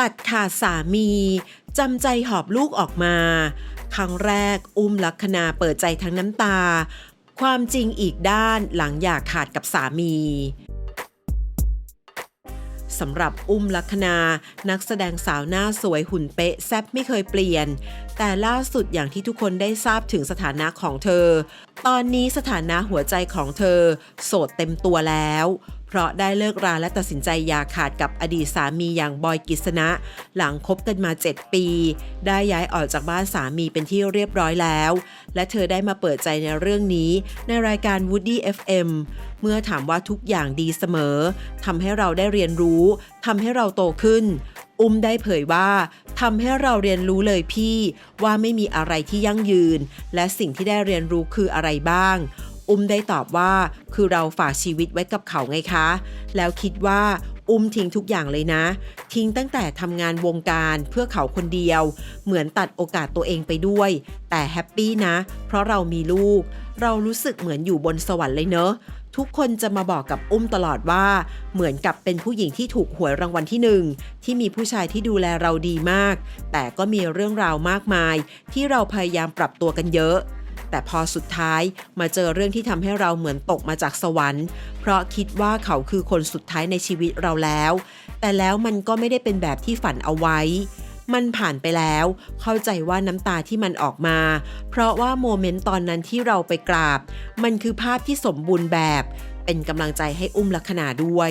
ตัดขาดสามีจำใจหอบลูกออกมา ครั้งแรกอุ้มลักษณาเปิดใจทั้งน้ำตา ความจริงอีกด้านหลังอยากขาดกับสามีสำหรับอุ้มลัคนา นักแสดงสาวหน้าสวยหุ่นเป๊ะแซบไม่เคยเปลี่ยน แต่ล่าสุดอย่างที่ทุกคนได้ทราบถึงสถานะของเธอ ตอนนี้สถานะหัวใจของเธอ โสดเต็มตัวแล้ว เพราะได้เลิกราและตัดสินใจอย่าขาดกับอดีตสามีอย่างบอยกิษณะ หลังคบกันมา 7 ปี ได้ย้ายออกจากบ้านสามีเป็นที่เรียบร้อยแล้ว และเธอได้มาเปิดใจในเรื่องนี้ในรายการ Woody FM เมื่อถามว่าทุกอย่างดีเสมอทำให้เราได้เรียนรู้ทำให้เราโตขึ้น อุ้มได้เผยว่าทำให้เราเรียนรู้เลยพี่ ว่าไม่มีอะไรที่ยั่งยืน และสิ่งที่ได้เรียนรู้คืออะไรบ้าง อุ้มได้ตอบว่า คือเราฝากชีวิตไว้กับเขาไงคะ แล้วคิดว่าอุ้มทิ้งทุกอย่างเลยนะ ทิ้งตั้งแต่ทำงานวงการเพื่อเขาคนเดียว เหมือนตัดโอกาสตัวเองไปด้วย แต่แฮปปี้นะ เพราะเรามีลูก เรารู้สึกเหมือนอยู่บนสวรรค์เลยเนอะทุกคนจะมาบอกกับอุ้มตลอดว่า เหมือนกับเป็นผู้หญิงที่ถูกหวยรางวัลที่หนึ่งที่มีผู้ชายที่ดูแลเราดีมาก แต่ก็มีเรื่องราวมากมาย ที่เราพยายามปรับตัวกันเยอะ แต่พอสุดท้ายมาเจอเรื่องที่ทำให้เราเหมือนตกมาจากสวรรค์ เพราะคิดว่าเขาคือคนสุดท้ายในชีวิตเราแล้ว แต่แล้วมันก็ไม่ได้เป็นแบบที่ฝันเอาไว้ มันผ่านไปแล้ว เข้าใจว่าน้ำตาที่มันออกมา เพราะว่าโมเมนต์ตอนนั้นที่เราไปกราบ มันคือภาพที่สมบูรณ์แบบ เป็นกำลังใจให้อุ้มลักษณาด้วย